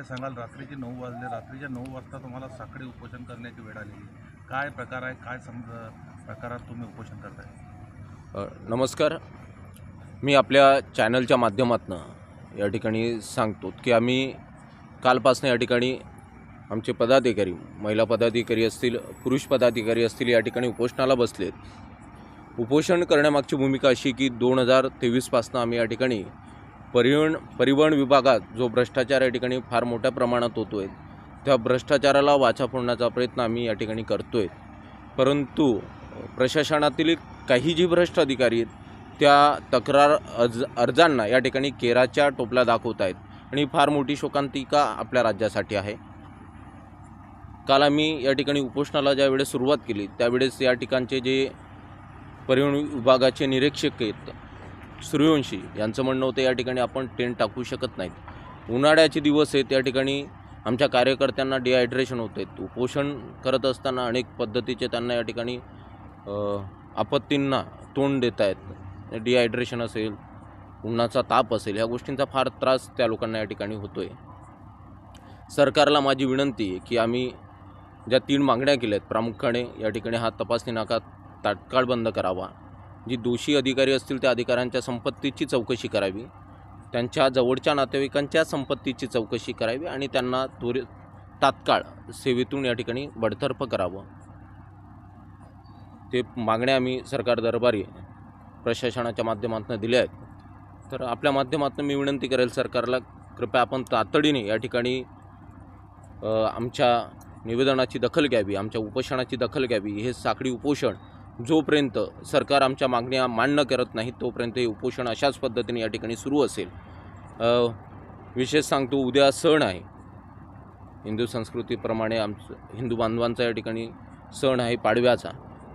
काय सांगाल? रात्रीचे नऊ वाजले. रात्रीच्या नऊ वाजता तुम्हाला साखळी उपोषण करण्याची वेळ आलेली काय प्रकार आहे? काय समज प्रकारात तुम्ही उपोषण करताय? नमस्कार. मी आपल्या चॅनलच्या माध्यमातून या ठिकाणी सांगतो की आम्ही कालपासून या ठिकाणी आमचे पदाधिकारी महिला पदाधिकारी असतील पुरुष पदाधिकारी असतील या ठिकाणी उपोषणाला बसलेत. उपोषण करण्यामागची भूमिका अशी की दोन हजार तेवीसपासून आम्ही या ठिकाणी परिवहन परिवहन विभागात जो भ्रष्टाचार या ठिकाणी फार मोठ्या प्रमाणात होतो आहे त्या भ्रष्टाचाराला वाचा फोडण्याचा प्रयत्न आम्ही या ठिकाणी करतो आहे परंतु प्रशासनातील काही जी भ्रष्ट अधिकारी आहेत त्या तक्रार अर्ज अर्जांना या ठिकाणी केराच्या टोपल्या दाखवत आहेत आणि फार मोठी शोकांतिका आपल्या राज्यासाठी आहे. काल आम्ही या ठिकाणी उपोषणाला ज्यावेळेस सुरुवात केली त्यावेळेस या ठिकाणचे जे परिवहन विभागाचे निरीक्षक आहेत सूर्यवंशी यांचं म्हणणं होतं या ठिकाणी आपण टेंट टाकू शकत नाहीत. उन्हाळ्याचे दिवस आहेत या ठिकाणी आमच्या कार्यकर्त्यांना डिहायड्रेशन होत आहेत उपोषण करत असताना अनेक पद्धतीचे त्यांना या ठिकाणी आपत्तींना तोंड देत आहेत डिहायड्रेशन असेल उन्हाचा ताप असेल ह्या गोष्टींचा फार त्रास त्या लोकांना या ठिकाणी होतो आहे सरकारला माझी विनंती आहे की आम्ही ज्या तीन मागण्या केल्या आहेत प्रामुख्याने या ठिकाणी हा तपासणी नाका तात्काळ बंद करावा. जी दोषी अधिकारी असतील त्या अधिकाऱ्यांच्या संपत्तीची चौकशी करावी. त्यांच्या जवळच्या नातेवाईकांच्या संपत्तीची चौकशी करावी आणि त्यांना त्वरित तात्काळ सेवेतून या ठिकाणी बडतर्फ करावं. ते मागण्या आम्ही सरकार दरबारी प्रशासनाच्या माध्यमातून दिल्या आहेत. तर आपल्या माध्यमातून मी विनंती करेल सरकारला कृपया आपण तातडीने या ठिकाणी आमच्या निवेदनाची दखल घ्यावी आमच्या उपोषणाची दखल घ्यावी. हे साखळी उपोषण जोपर्यंत सरकार आमच्या मागण्या मान्य करत नाही तोपर्यंत हे उपोषण अशाच पद्धतीने या ठिकाणी सुरू असेल. विशेष सांगतो उद्या सण आहे. हिंदू संस्कृतीप्रमाणे आमचं हिंदू बांधवांचा या ठिकाणी सण आहे पाडव्याचा.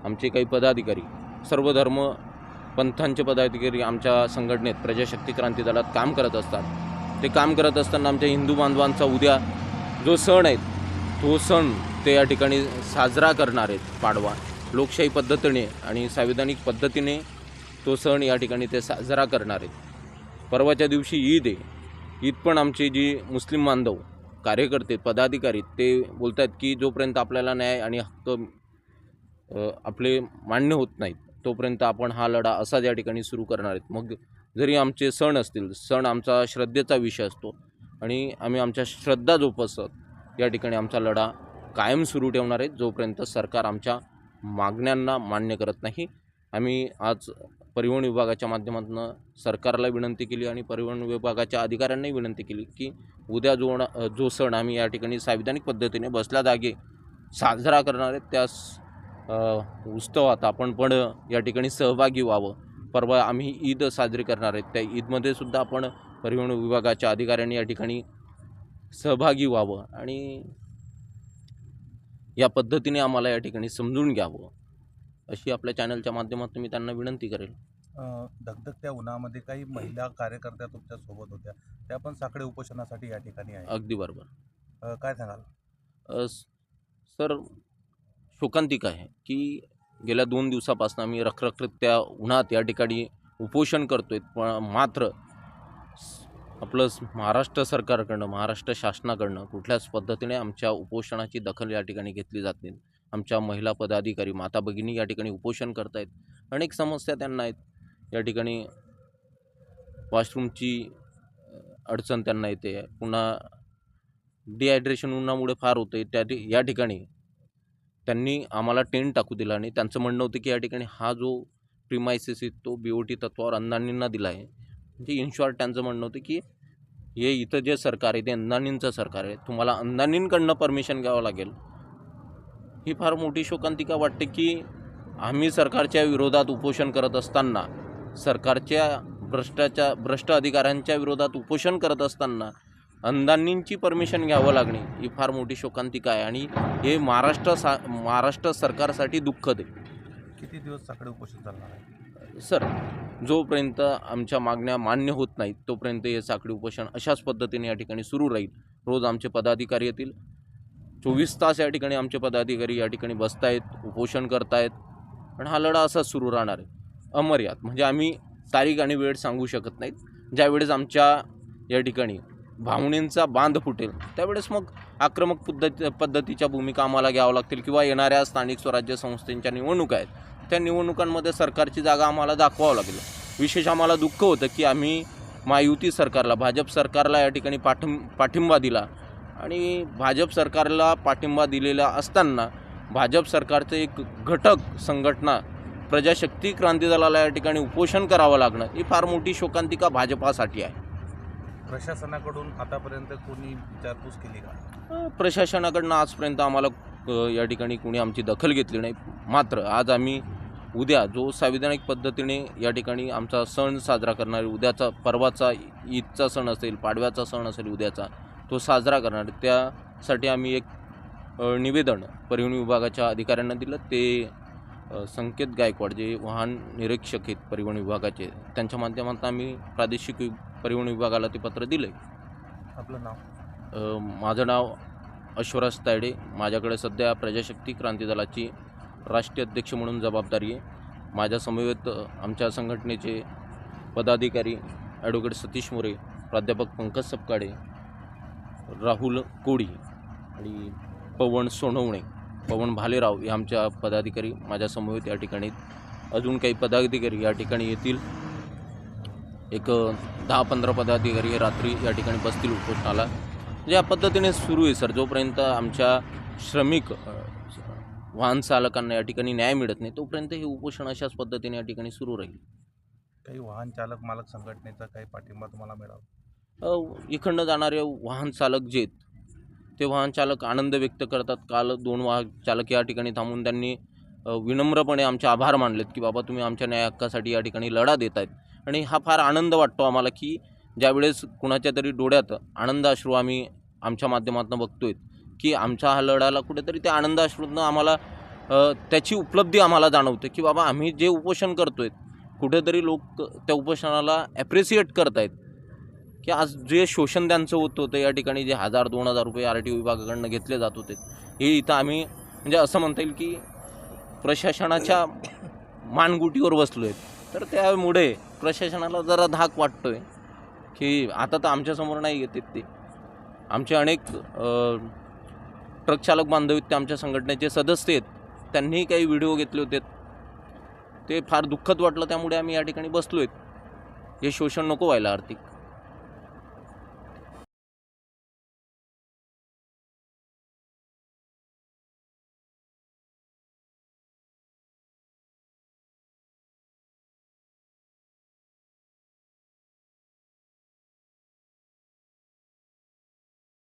आमचे काही पदाधिकारी सर्व धर्म पंथांचे पदाधिकारी आमच्या संघटनेत प्रजाशक्ती क्रांती दलात काम करत असतात. ते काम करत असताना आमच्या हिंदू बांधवांचा उद्या जो सण आहे तो सण ते या ठिकाणी साजरा करणार आहेत पाडवा. लोकशाही पद्धतीने आणि संविधानिक पद्धतीने तो सण या ठिकाणी ते साजरा करणार आहेत. परवाच्या दिवशी ईद आहे. ईद पण आमचे जी मुस्लिम बांधव कार्यकर्ते पदाधिकारी ते बोलत आहेत की जोपर्यंत आपल्याला न्याय आणि हक्क आपले मान्य होत नाहीत तोपर्यंत आपण हा लढा असा या ठिकाणी सुरू करणार आहेत. मग जरी आमचे सण असतील सण आमचा श्रद्धेचा विषय असतो आणि आम्ही आमच्या श्रद्धा जोपासत या ठिकाणी आमचा लढा कायम सुरू ठेवणार आहेत जोपर्यंत सरकार आमच्या मागण्यांना मान्य करत नाही. आम्ही आज परिवहन विभागाच्या माध्यमातून सरकारला विनंती केली आणि परिवहन विभागाच्या अधिकाऱ्यांनाही विनंती केली की उद्या जो जो सण आम्ही या ठिकाणी संविधानिक पद्धतीने बसल्या जागे साजरा करणार आहेत त्या उत्सवात आपण पण या ठिकाणी सहभागी व्हावं. परवा आम्ही ईद साजरी करणार आहेत. त्या ईदमध्ये सुद्धा आपण परिवहन विभागाच्या अधिकाऱ्यांनी या ठिकाणी सहभागी व्हावं आणि या पद्धतीने आम्हाला या ठिकाणी समजून घ्यावं अशी आपल्या चॅनलच्या माध्यमातून मी त्यांना विनंती करेल. अं, दगदगत्या उन्हामध्ये काही महिला कार्यकर्त्या तुमच्यासोबत होत्या त्या पण साखळी उपोषणासाठी या ठिकाणी आहे अगदी बरोबर. काय सांगाल? सर शोकांतिक आहे की गेल्या दोन दिवसापासून आम्ही रखरखत्या उन्हात या ठिकाणी उपोषण करतोय पण मात्र आपलं महाराष्ट्र सरकारकडनं महाराष्ट्र शासनाकडनं कुठल्याच पद्धतीने आमच्या उपोषणाची दखल या ठिकाणी घेतली जात नाही. आमच्या महिला पदाधिकारी माता भगिनी या ठिकाणी उपोषण करत आहेत अनेक समस्या त्यांना आहेत. या ठिकाणी वॉशरूमची अडचण त्यांना येते. पुन्हा डिहायड्रेशन उन्हामुळे फार होते त्या या ठिकाणी त्यांनी आम्हाला टेंट टाकू दिला आणि त्यांचं म्हणणं होतं की या ठिकाणी हा जो प्रिमायसिस आहे तो बी ओ टी तत्वावर अंदानींना दिला आहे. म्हणजे इन शॉर्ट त्यांचं म्हणणं होतं की हे इथं जे सरकार आहे ते अंदानींचं सरकार आहे. तुम्हाला अंदानींकडनं परमिशन घ्यावं लागेल. ही फार मोठी शोकांतिका वाटते की आम्ही सरकारच्या विरोधात उपोषण करत असताना सरकारच्या भ्रष्टाच्या भ्रष्ट अधिकाऱ्यांच्या विरोधात उपोषण करत असताना अंदानींची परमिशन घ्यावं लागणे ही फार मोठी शोकांतिका आहे आणि हे महाराष्ट्र सा महाराष्ट्र सरकारसाठी दुःखद आहे. किती दिवस साखळी उपोषण चालणार आहे? सर जोपर्यंत आमच्या मागण्या मान्य होत नाहीत तोपर्यंत हे साखळी उपोषण अशाच पद्धतीने या ठिकाणी सुरू राहील. रोज आमचे पदाधिकारी येतील. चोवीस तास या ठिकाणी आमचे पदाधिकारी या ठिकाणी बसतायत उपोषण करतायत. पण हा लढा असाच सुरू राहणार आहे. अमर्याद म्हणजे आम्ही तारीख आणि वेळ सांगू शकत नाहीत. ज्यावेळेस आमच्या या ठिकाणी भावनेंचा बांध फुटेल त्यावेळेस मग आक्रमक पद्धती पद्धतीच्या भूमिका आम्हाला घ्यावं लागतील किंवा येणाऱ्या स्थानिक स्वराज्य संस्थेच्या निवडणुका आहेत. त्या निवडणुकांमध्ये सरकारची जागा आम्हाला दाखवावं लागेल. विशेष आम्हाला दुःख होतं की आम्ही महायुती सरकारला भाजप सरकारला या ठिकाणी पाठिं पाठिंबा दिला. आणि भाजप सरकारला पाठिंबा दिलेला असताना भाजप सरकारचं एक घटक संघटना प्रजाशक्ती क्रांती दलाला या ठिकाणी उपोषण करावं लागणं ही फार मोठी शोकांतिका भाजपासाठी आहे. प्रशासनाकडून आतापर्यंत कोणी विचारपूस केली का? प्रशासनाकडनं आजपर्यंत आम्हाला या ठिकाणी कोणी आमची दखल घेतली नाही. मात्र आज आम्ही उद्या जो संविधानिक पद्धतीने या ठिकाणी आमचा सण साजरा करणार उद्याचा परवाचा ईदचा सण असेल पाडव्याचा सण असेल उद्याचा तो साजरा करणार. त्यासाठी आम्ही एक निवेदन परिवहन विभागाच्या अधिकाऱ्यांना दिलं. ते संकेत गायकवाड जे वाहन निरीक्षक आहेत परिवहन विभागाचे त्यांच्या माध्यमातून आम्ही प्रादेशिक परिवहन विभागाला ते पत्र दिलं आपलं नाव? माझं नाव अश्वराज तायडे. माझ्याकडे सध्या प्रजाशक्ती क्रांती दलाची राष्ट्रीय अध्यक्ष म्हणून जबाबदारी आहे. माझ्या समवेत आमच्या संघटनेचे पदाधिकारी ॲडव्होकेट सतीश मोरे प्राध्यापक पंकज सपकाडे राहुल कोडी आणि पवन सोनवणे पवन भालेराव हे आमच्या पदाधिकारी माझ्या समवेत या ठिकाणी अजून काही पदाधिकारी या ठिकाणी येतील. एक दहा पंधरा पदाधिकारी हे रात्री या ठिकाणी बसतील उपोषणाला. म्हणजे या पद्धतीने सुरू आहे सर. जोपर्यंत आमच्या श्रमिक वाहन चालकांना या ठिकाणी न्याय मिळत नाही तोपर्यंत हे उपोषण अशाच पद्धतीने या ठिकाणी सुरू राहील. काही वाहन चालक मालक संघटनेचा काही पाठिंबा तुम्हाला मिळाला? अ, इकडनं जाणारे वाहन चालक जे आहेत ते वाहन चालक आनंद व्यक्त करतात. काल दोन वाहन चालक या ठिकाणी थांबून त्यांनी विनम्रपणे आमचे आभार मानलेत की बाबा तुम्ही आमच्या न्याय हक्कासाठी या ठिकाणी लढा देत आहेत आणि हा फार आनंद वाटतो आम्हाला की ज्यावेळेस कुणाच्या तरी डोळ्यात आनंद अश्रू आम्ही आमच्या माध्यमातून बघतोय की आमचा हा लढाला कुठेतरी ते आनंद आम्हाला त्याची उपलब्धी आम्हाला जाणवते की बाबा आम्ही जे उपोषण करतो आहे कुठेतरी लोक त्या उपोषणाला ॲप्रिसिएट आहेत की आज जे शोषण त्यांचं होत होतं या ठिकाणी जे हजार दोन हजार रुपये आर टी ओ विभागाकडनं घेतले जात होते हे इथं आम्ही म्हणजे असं म्हणता येईल की प्रशासनाच्या मानगुटीवर बसलो आहे तर त्यामुळे प्रशासनाला जरा धाक वाटतो आहे की आता तर आमच्यासमोर नाही येत ते. आमचे अनेक ट्रक चालक बांधव ते आमच्या संघटनेचे सदस्य आहेत. त्यांनीही काही व्हिडिओ घेतले होते. ते फार दुःखद वाटलं. त्यामुळे आम्ही या ठिकाणी बसलो आहेत हे शोषण नको व्हायला आर्थिक.